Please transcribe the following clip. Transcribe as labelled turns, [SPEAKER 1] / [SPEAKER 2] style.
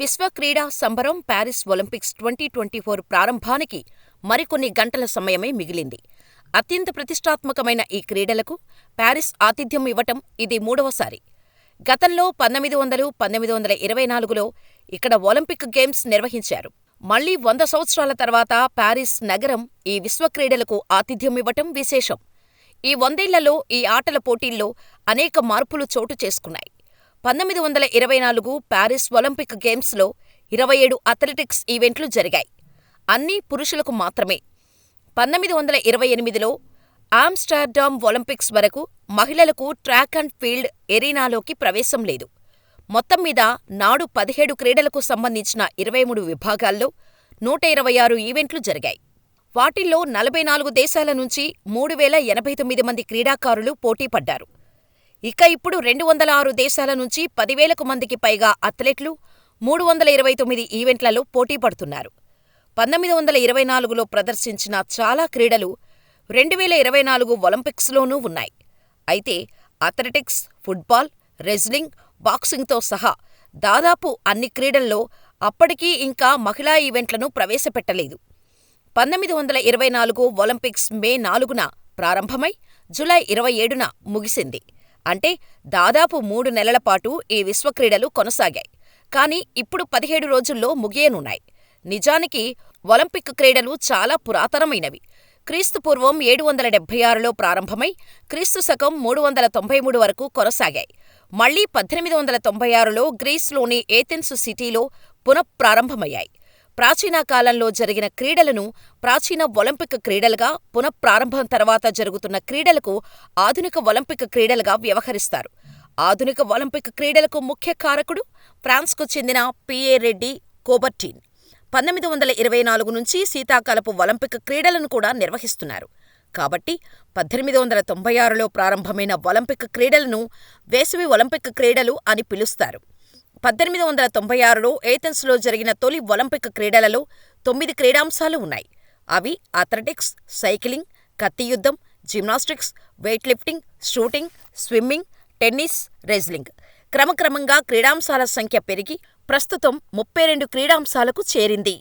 [SPEAKER 1] విశ్వ క్రీడా సంబరం Paris Olympics twenty twenty four ప్రారంభానికి మరికొన్ని గంటల సమయమే మిగిలింది. అత్యంత ప్రతిష్టాత్మకమైన ఈ క్రీడలకు ప్యారిస్ ఆతిథ్యం ఇవ్వటం ఇది మూడవసారి. గతంలో పంతొమ్మిది వందలు, పంతొమ్మిది వందల ఇరవై నాలుగులో ఇక్కడ ఒలింపిక్ గేమ్స్ నిర్వహించారు. మళ్ళీ వంద సంవత్సరాల తర్వాత ప్యారిస్ నగరం ఈ విశ్వ క్రీడలకు ఆతిథ్యం ఇవ్వటం విశేషం. ఈ వందేళ్ళలో ఈ ఆటల పోటీల్లో అనేక మార్పులు చోటు చేసుకున్నాయి. పంతొమ్మిది వందల ఇరవై నాలుగు ప్యారిస్ ఒలింపిక్ గేమ్స్లో ఇరవై ఏడు అథ్లెటిక్స్ ఈవెంట్లు జరిగాయి. అన్నీ పురుషులకు మాత్రమే. పంతొమ్మిది వందల ఇరవై ఎనిమిదిలో ఆమ్స్టర్డామ్ ఒలింపిక్స్ వరకు మహిళలకు ట్రాక్ అండ్ ఫీల్డ్ ఎరీనాలోకి ప్రవేశం లేదు. మొత్తం మీద నాడు పదిహేడు క్రీడలకు సంబంధించిన ఇరవై మూడు విభాగాల్లో నూట ఇరవై ఆరు ఈవెంట్లు జరిగాయి. వాటిల్లో నలభై నాలుగు దేశాల నుంచి మూడు వేల ఎనభై తొమ్మిది మంది క్రీడాకారులు పోటీపడ్డారు. ఇక ఇప్పుడు రెండు వందల ఆరు దేశాల నుంచి పదివేలకు మందికి పైగా అథ్లెట్లు మూడు వందల ఇరవై తొమ్మిది ఈవెంట్లలో పోటీపడుతున్నారు. పంతొమ్మిది వందల ఇరవై నాలుగులో ప్రదర్శించిన చాలా క్రీడలు రెండు వేల ఇరవై నాలుగు ఒలింపిక్స్లోనూ ఉన్నాయి. అయితే అథ్లెటిక్స్, ఫుట్బాల్, రెజ్లింగ్, బాక్సింగ్తో సహా దాదాపు అన్ని క్రీడల్లో అప్పటికీ ఇంకా మహిళా ఈవెంట్లను ప్రవేశపెట్టలేదు. పంతొమ్మిది వందల ఇరవై నాలుగు ఒలింపిక్స్ మే నాలుగున ప్రారంభమై జూలై ఇరవై ఏడున ముగిసింది. అంటే దాదాపు మూడు నెలల పాటు ఈ విశ్వ క్రీడలు కొనసాగాయి. కానీ ఇప్పుడు పదిహేడు రోజుల్లో ముగియనున్నాయి. నిజానికి ఒలింపిక్ క్రీడలు చాలా పురాతనమైనవి. క్రీస్తు పూర్వం ఏడు వందల డెబ్బై ఆరులో ప్రారంభమై క్రీస్తు శకం మూడు వందల తొంభై మూడు వరకు కొనసాగాయి. మళ్ళీ పద్దెనిమిది వందల తొంభై ఆరులో గ్రీస్లోని ఏథెన్సు సిటీలో పునఃప్రారంభమయ్యాయి. ప్రాచీన కాలంలో జరిగిన క్రీడలను ప్రాచీన ఒలింపిక్ క్రీడలుగా, పునఃప్రారంభం తర్వాత జరుగుతున్న క్రీడలకు ఆధునిక ఒలింపిక్ క్రీడలుగా వ్యవహరిస్తారు. ఆధునిక ఒలింపిక్ క్రీడలకు ముఖ్య కారకుడు ఫ్రాన్స్కు చెందిన పియే రెడ్డి కోబర్టీన్. పంతొమ్మిది వందల ఇరవై నాలుగు నుంచి శీతాకాలపు ఒలింపిక్ క్రీడలను కూడా నిర్వహిస్తున్నారు. కాబట్టి పద్దెనిమిది వందల తొంభై ఆరులో ప్రారంభమైన ఒలింపిక్ క్రీడలను వేసవి ఒలింపిక్ క్రీడలు అని పిలుస్తారు. పద్దెనిమిది వందల తొంభై ఆరులో ఏథెన్స్లో జరిగిన తొలి ఒలింపిక్ క్రీడలలో తొమ్మిది క్రీడాంశాలు ఉన్నాయి. అవి athletics, cycling, కత్తియుద్ధం, gymnastics, weight lifting, shooting, swimming, tennis, wrestling. క్రమక్రమంగా క్రీడాంశాల సంఖ్య పెరిగి ప్రస్తుతం ముప్పై రెండు క్రీడాంశాలకు చేరింది.